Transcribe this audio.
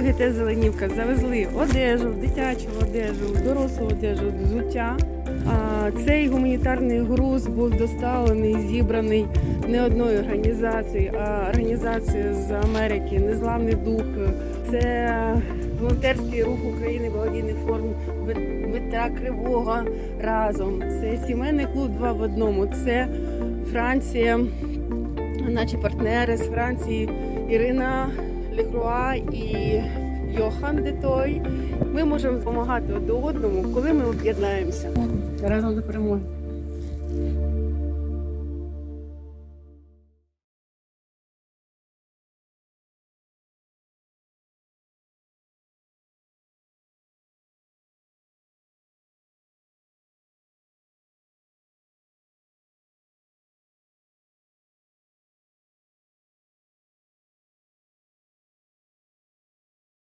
ОГТ Зеленівка завезли одежу, дитячу одежу, дорослу одежу, взуття. Цей гуманітарний груз був доставлений, зібраний не одною організацією, а організацією з Америки, Незламний дух. Це волонтерський рух України, благодійний форум Дмитра Кривого разом. Це сімейний клуб два в одному. Це Франція, наші партнери з Франції Ірина Лехруа і Йохан Детой. Ми можемо допомагати один одному, коли ми об'єднаємося разом до перемоги.